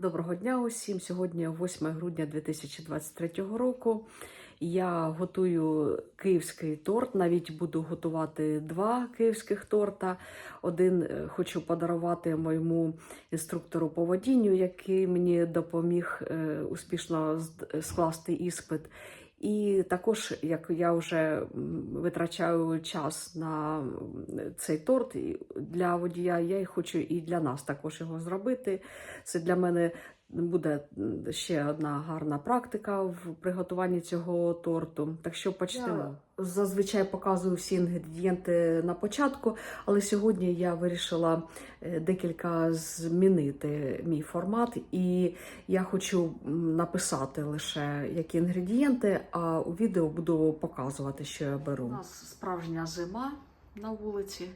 Доброго дня усім. Сьогодні 8 грудня 2023 року. Я готую київський торт. Навіть буду готувати два київських торта. Один е, хочу подарувати моєму інструктору по водінню, який мені допоміг е, успішно скласти іспит. І також, як я вже витрачаю час на цей торт для водія, я хочу і для нас також його зробити. Це для мене буде ще одна гарна практика в приготуванні цього торту. Так що почнемо. Я зазвичай показую всі інгредієнти на початку, але сьогодні я вирішила е, декілька змінити мій формат, і я хочу написати лише які інгредієнти, а у відео буду показувати, що я беру. У нас справжня зима на вулиці.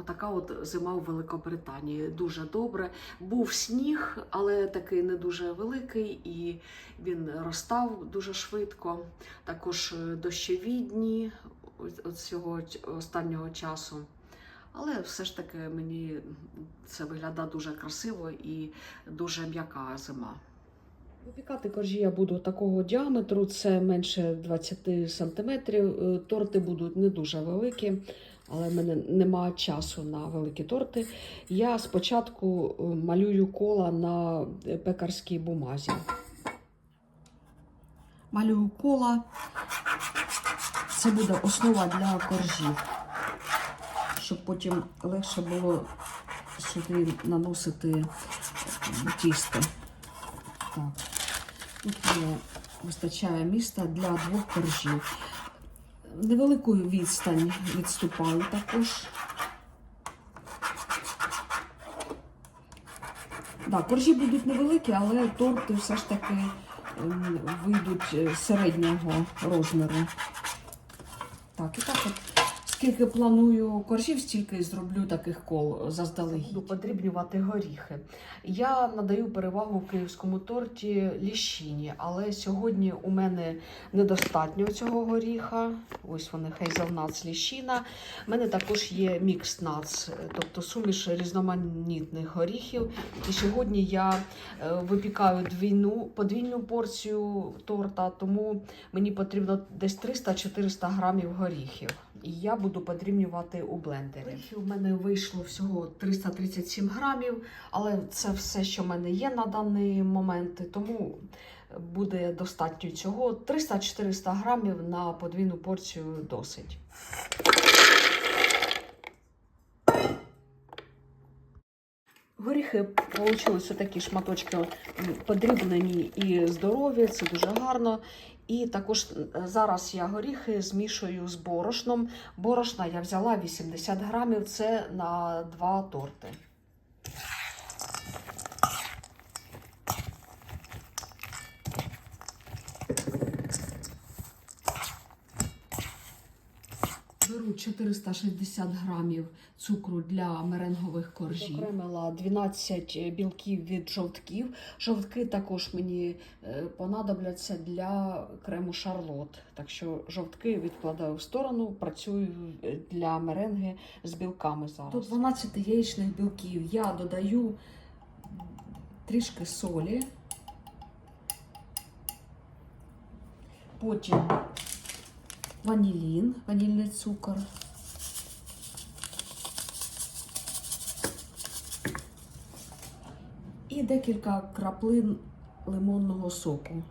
Отака от зима у Великобританії. Дуже добре. Був сніг, але такий не дуже великий, і він розстав дуже швидко. Також е, дощові дні от цього останнього часу. Але все ж таки мені це виглядає дуже красиво і дуже м'яка зима. Випікати коржі я буду такого діаметру, це менше 20 см. Торти будуть не дуже великі, але в мене немає часу на великі торти. Я спочатку е, малюю кола на е, пекарській бумазі. Малюю кола. Це буде основа для коржів, щоб потім легше було сюди наносити е, тісто. Так. Тут є, вистачає міста для двох коржів. Невелику відстань відступаю також. Да, коржі будуть невеликі, але торти все ж таки ем, вийдуть е, середнього розміру. Так, і так от. Скільки планую коржів, стільки зроблю таких кол заздалегідь. Буду подрібнювати горіхи. Я надаю перевагу київському торті ліщині, але сьогодні у мене недостатньо цього горіха. Ось вони хейзелнац ліщина. У мене також є мікс нац, тобто суміш різноманітних горіхів. І сьогодні я е, випікаю двійну, подвійну порцію торта, тому мені потрібно десь 300-400 грамів горіхів. І я буду подрібнювати у блендері. У мене вийшло всього 337 грамів, але це все, що в мене є на даний момент, тому буде достатньо цього. 300-400 грамів на подвійну порцію досить. Вийшли такі шматочки подрібнені і здорові, це дуже гарно. І також е, зараз я горіхи змішую з борошном. Борошна я взяла 80 грамів, це на два торти. Беру 460 грамів цукру для меренгових коржів. Окремила 12 білків від жовтків. Жовтки також мені е, понадобляться для крему шарлот. Так що жовтки відкладаю в сторону, працюю е, для меренги з білками зараз. До 12 яєчних білків я додаю трішки солі. Потім ванілін, ванільний цукор. І декілька краплин лимонного соку.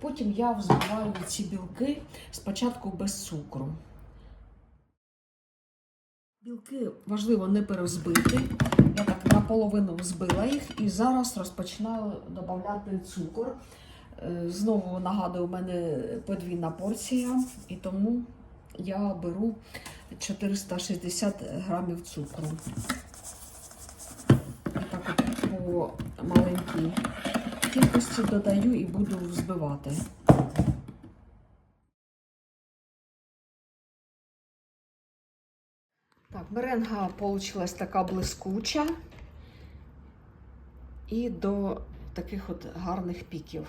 Потім я взбиваю ці білки спочатку без цукру. Білки важливо не перезбити. Я так наполовину взбила їх і зараз розпочинаю додавати цукор. Е, Знову нагадую, у мене подвійна порція, і тому я беру 460 грамів цукру. І так от по маленькій кількості додаю і буду взбивати. Так, меренга получилась така блискуча і до таких от гарних піків.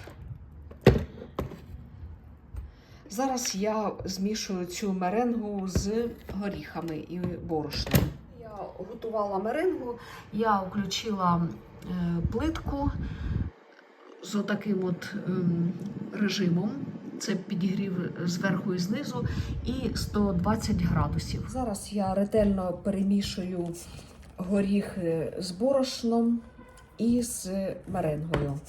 Зараз я змішую цю меренгу з горіхами і борошном. Я готувала меренгу, я включила е, плитку з отаким от ем, режимом. Це підігрів зверху і знизу і 120 градусів. Зараз я ретельно перемішую горіхи з борошном і з меренгою.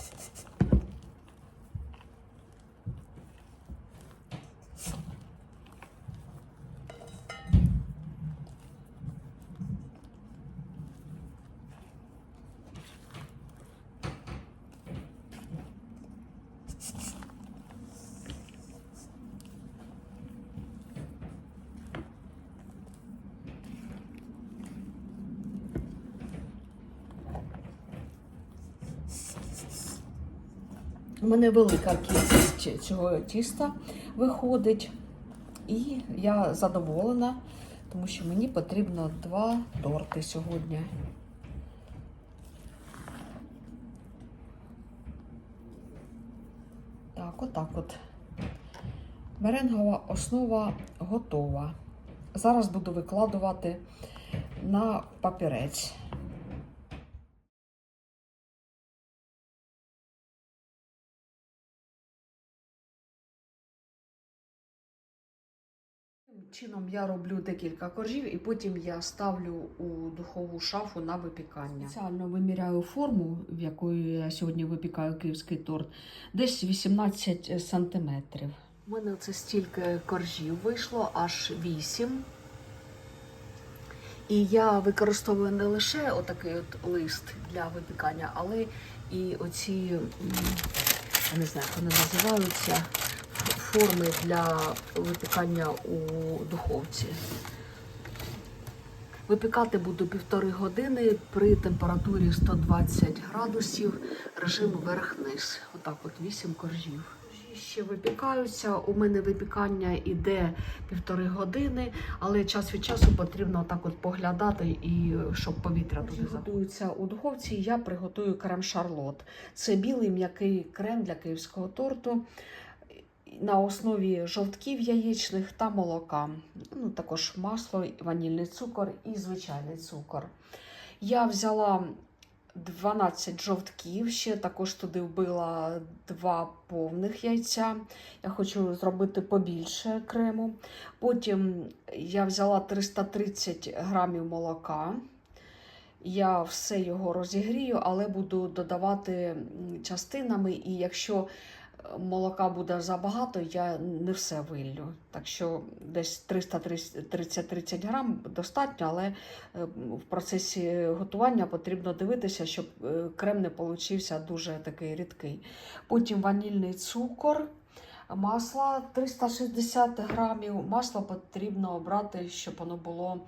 У мене велика кількість цього тіста виходить, і я задоволена, тому що мені потрібно два торти сьогодні. Так, отак от. Меренгова основа готова. Зараз буду викладувати на папірець. Чином я роблю декілька коржів і потім я ставлю у духову шафу на випікання. Спеціально виміряю форму, в якої я сьогодні випікаю київський торт, десь 18 сантиметрів. У мене це стільки коржів вийшло, аж 8. І я використовую не лише отакий от лист для випікання, але і оці, я не знаю, як вони називаються, форми для випікання у духовці. Випікати буду півтори години при температурі 120 градусів, режим верх-низ. Отак от 8 коржів. Ще випікаються. У мене випікання іде півтори години, але час від часу потрібно так от поглядати і щоб повітря туди готується у духовці. Я приготую крем шарлот. Це білий м'який крем для київського торту на основі жовтків яєчних та молока. Ну, також масло, ванільний цукор і звичайний цукор. Я взяла 12 жовтків, ще також туди вбила два повних яйця. Я хочу зробити побільше крему. Потім я взяла 330 грамів молока. Я все його розігрію, але буду додавати частинами. І якщо молока буде забагато, я не все виллю. Так що десь 330 грам достатньо, але е, в процесі готування потрібно дивитися, щоб е, крем не получився дуже такий рідкий. Потім ванільний цукор. Масло 360 грамів. Масло потрібно обрати, щоб воно було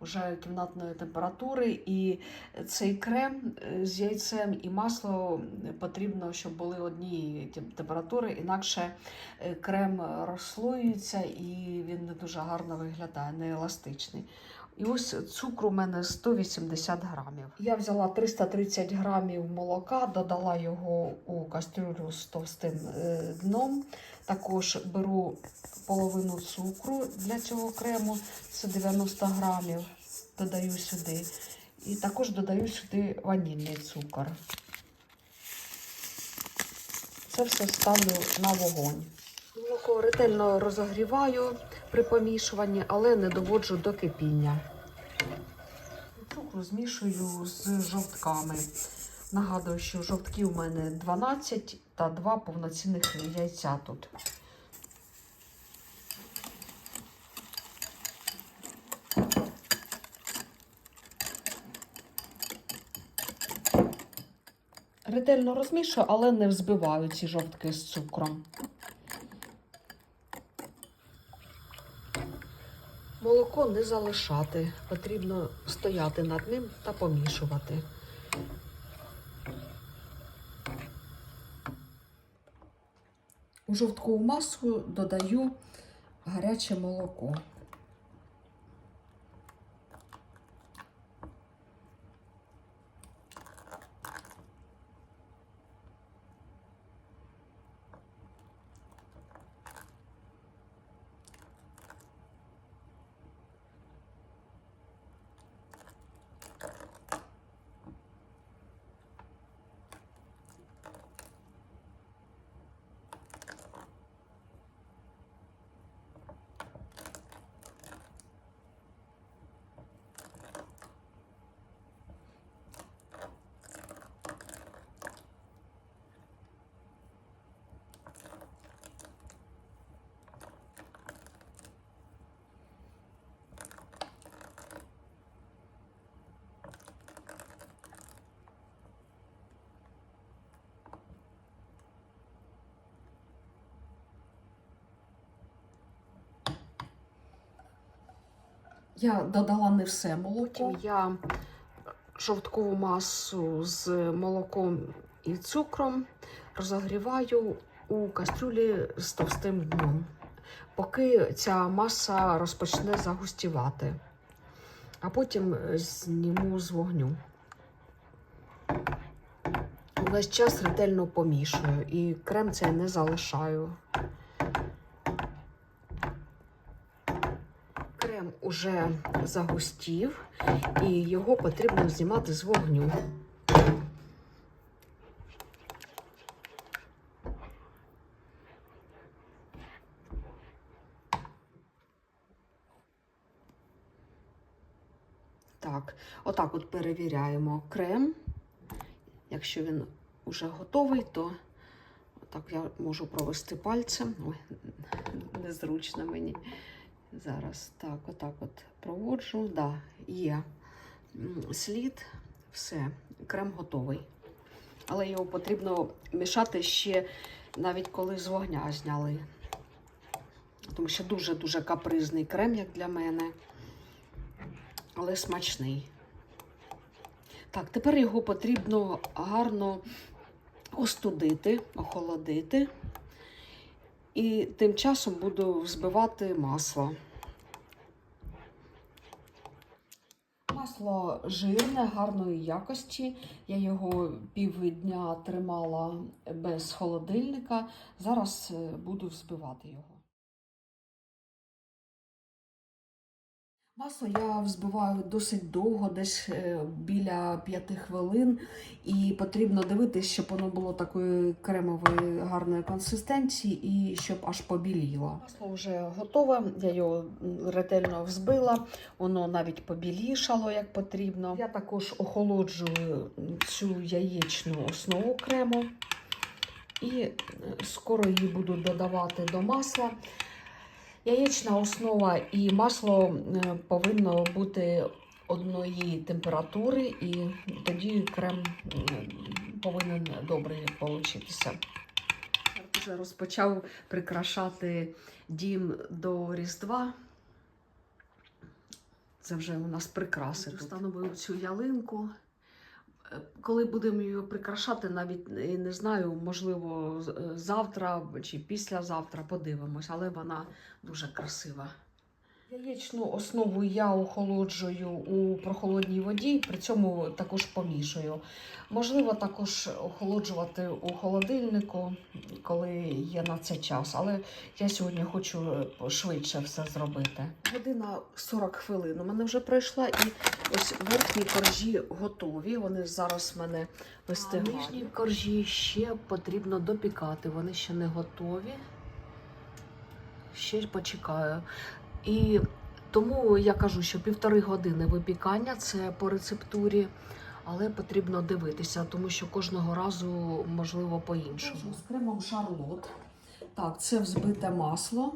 вже кімнатної температури. І цей крем е, з яйцем і масло потрібно, щоб були одні температури, інакше е, крем розслоюється і він не дуже гарно виглядає, не еластичний. І ось цукру у мене 180 грамів. Я взяла 330 грамів молока, додала його у кастрюлю з товстим е, дном. Також беру половину цукру для цього крему, це 90 грамів, додаю сюди. І також додаю сюди ванільний цукор. Це все ставлю на вогонь. Молоко ретельно розогріваю при помішуванні, але не доводжу до кипіння. Цукру змішую з жовтками. Нагадую, що жовтків у мене 12 та 2 повноцінних яйця тут. Ретельно розмішую, але не взбиваю ці жовтки з цукром. Молоко не залишати, потрібно стояти над ним та помішувати. У жовткову маску додаю гаряче молоко. Я додала не все молоко. Я жовткову масу з молоком і цукром розогріваю у кастрюлі з товстим дном, поки ця маса розпочне загустівати, а потім зніму з вогню. Весь час ретельно помішую і крем цей не залишаю. Крем уже загустів і його потрібно знімати з вогню. Так, отак от перевіряємо крем. Якщо він вже готовий, то так я можу провести пальцем. Ой, незручно мені. Зараз так, отак от проводжу. Да, є слід, все, крем готовий. Але його потрібно мішати ще навіть коли з вогня зняли. Тому що дуже-дуже капризний крем, як для мене, але смачний. Так, тепер його потрібно гарно остудити, охолодити. І тим часом буду взбивати масло. Масло жирне, гарної якості. Я його півдня тримала без холодильника. Зараз е, буду взбивати його. Масло я взбиваю досить довго, десь е, біля 5 хвилин, і потрібно дивитися, щоб воно було такої кремової гарної консистенції і щоб аж побіліло. Масло вже готове, я його ретельно взбила, воно навіть побілішало як потрібно. Я також охолоджую цю яєчну основу крему і е, скоро її буду додавати до масла. Яєчна основа і масло е, повинно бути одної температури, і тоді крем е, повинен добре получитися. Вже розпочав прикрашати дім до Різдва. Це вже у нас прикраси. Встановив цю ялинку. Е, Коли будемо її прикрашати, навіть не знаю, можливо, е, завтра чи післязавтра подивимось, але вона дуже красива. Яєчну основу я охолоджую у прохолодній воді, при цьому також помішую. Можливо, також охолоджувати у холодильнику, коли є на це час. Але я сьогодні хочу е, швидше все зробити. Година 40 хвилин у мене вже пройшла, і ось верхні коржі готові. Вони зараз в мене вистигають. Нижні коржі ще потрібно допікати, вони ще не готові. Ще почекаю. І тому я кажу, що півтори години випікання це по рецептурі, але потрібно дивитися, тому що кожного разу можливо по-іншому. З кремом шарлот. Так, це взбите масло,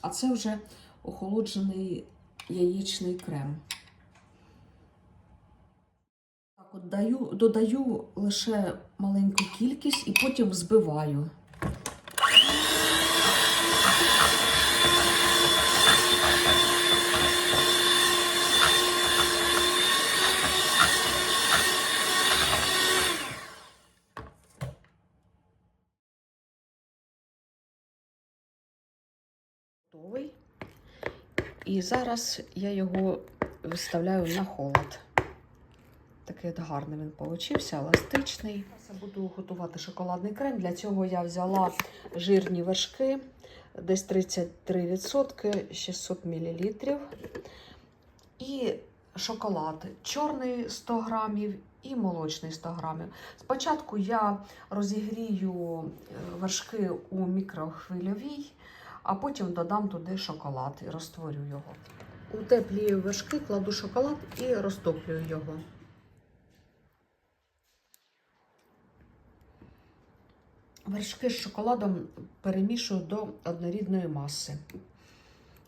а це вже охолоджений яєчний крем. Так, от даю, додаю лише маленьку кількість і потім взбиваю. Готовий. І зараз я його виставляю на холод. Такий от гарний він получився, еластичний. Зараз я буду готувати шоколадний крем. Для цього я взяла жирні вершки, десь 33%, 600 мл. І шоколад чорний 100 грамів і молочний 100 грамів. Спочатку я розігрію е, вершки у мікрохвильовій, а потім додам туди шоколад і розтворю його. У теплі вершки кладу шоколад і розтоплюю його. Вершки з шоколадом перемішую до однорідної маси,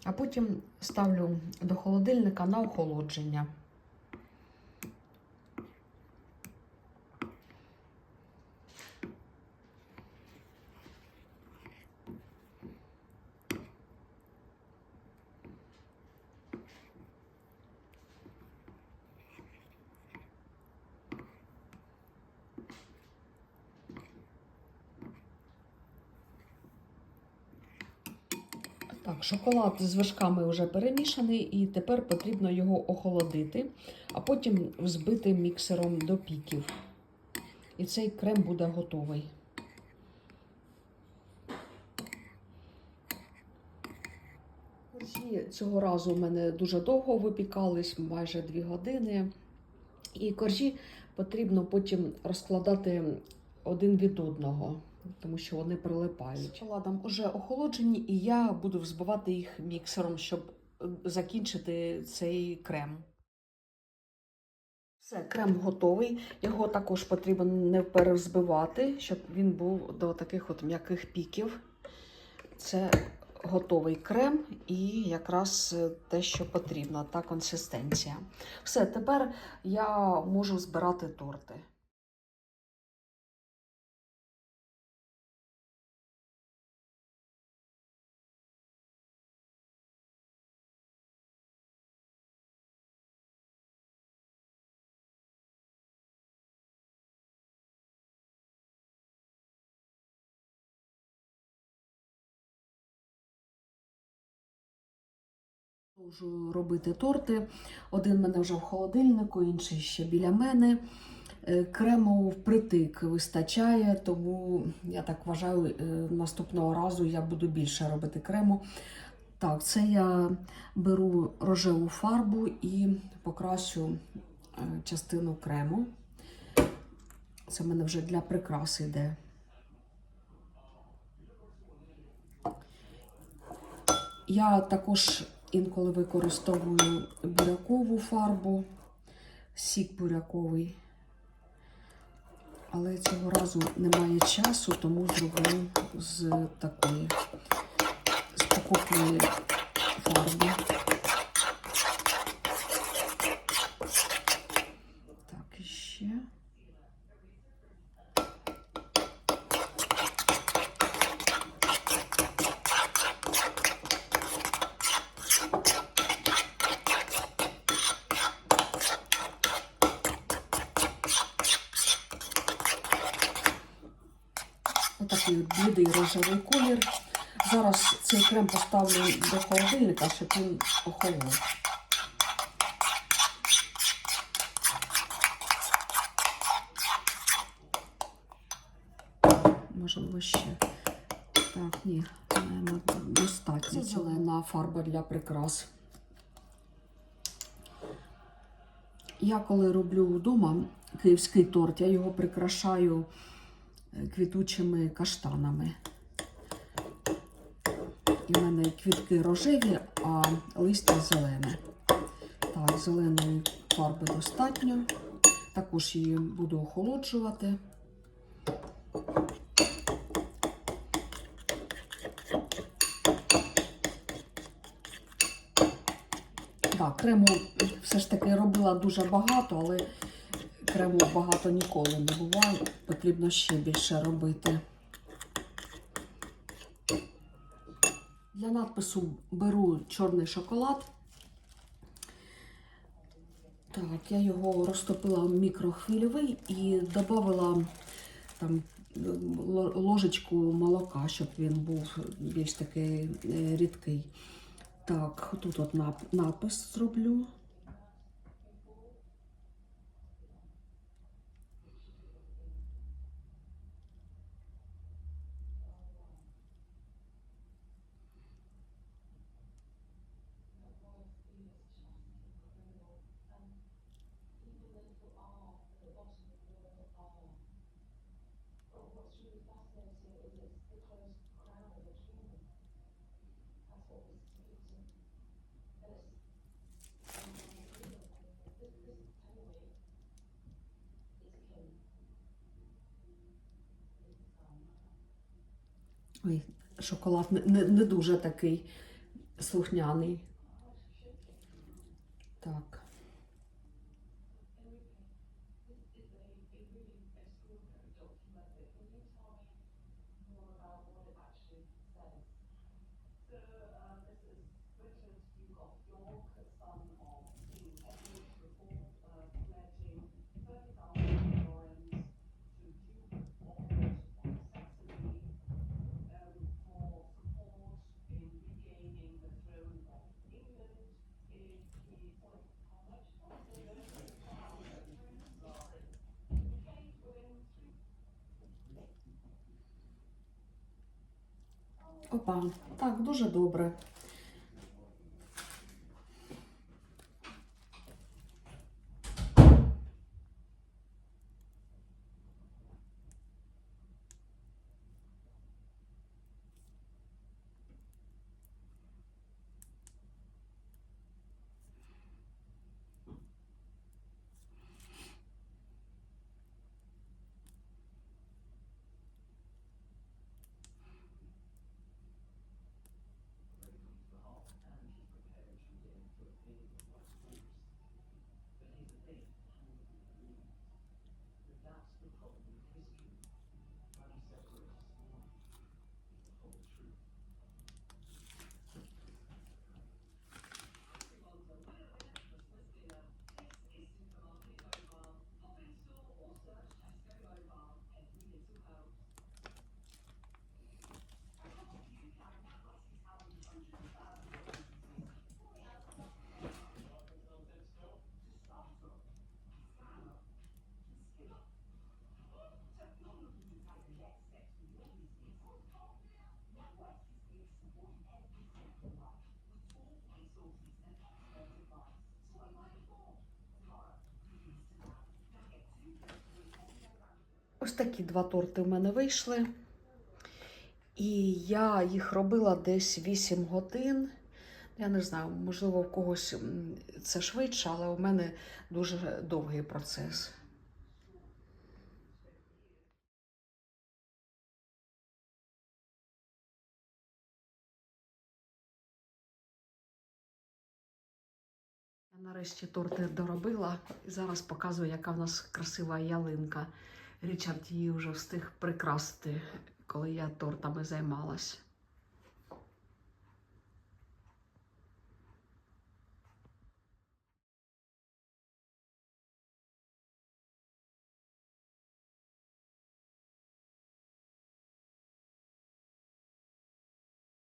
а потім ставлю до холодильника на охолодження. Так, шоколад з вершками вже перемішаний, і тепер потрібно його охолодити, а потім взбити міксером до піків. І цей крем буде готовий. Цього разу у мене дуже довго випікались, майже 2 години. І коржі потрібно потім розкладати один від одного, тому що вони прилипають. Шоколадом вже охолоджені, і я буду взбивати їх міксером, щоб е, закінчити цей крем. Все, крем готовий. Його також потрібно не перезбивати, щоб він був до таких от м'яких піків. Це готовий крем і якраз е, те, що потрібно, та консистенція. Все, тепер я можу збирати торти. Продовжую робити торти. Один в мене вже в холодильнику, інший ще біля мене. Е, Крему впритик вистачає, тому я так вважаю, е, наступного разу я буду більше робити крему. Так, це я беру рожеву фарбу і покращу е, частину крему. Це в мене вже для прикраси йде. Я також інколи використовую бурякову фарбу, сік буряковий. Але цього разу немає часу, тому зроблю з такої з покупної фарби. Так, і ще. Отакий от блідий рожевий колір. Зараз цей крем поставлю до холодильника, щоб він охолов. Можливо, ще. Так, ні, маємо достатньо. Це зелена фарба для прикрас. Я коли роблю вдома київський торт, я його прикрашаю квітучими каштанами. І в мене квітки рожеві, а листя зелене. Так, зеленої фарби достатньо. Також її буду охолоджувати. Так, крему все ж таки робила дуже багато, але крему багато ніколи не буває. Потрібно ще більше робити. Для надпису беру чорний шоколад. Так, я його розтопила в мікрохвильовий і додала там ложечку молока, щоб він був більш такий е, рідкий. Так, тут от напис зроблю. Ой, шоколад не, не, дуже такий слухняний. Так. Опа, так, дуже добре. Ось такі два торти в мене вийшли. І я їх робила десь 8 годин. Я не знаю, можливо, в когось це швидше, але у мене дуже довгий процес. Я нарешті торти доробила і зараз показую, яка в нас красива ялинка. Річард її вже встиг прикрасити, коли я тортами займалась.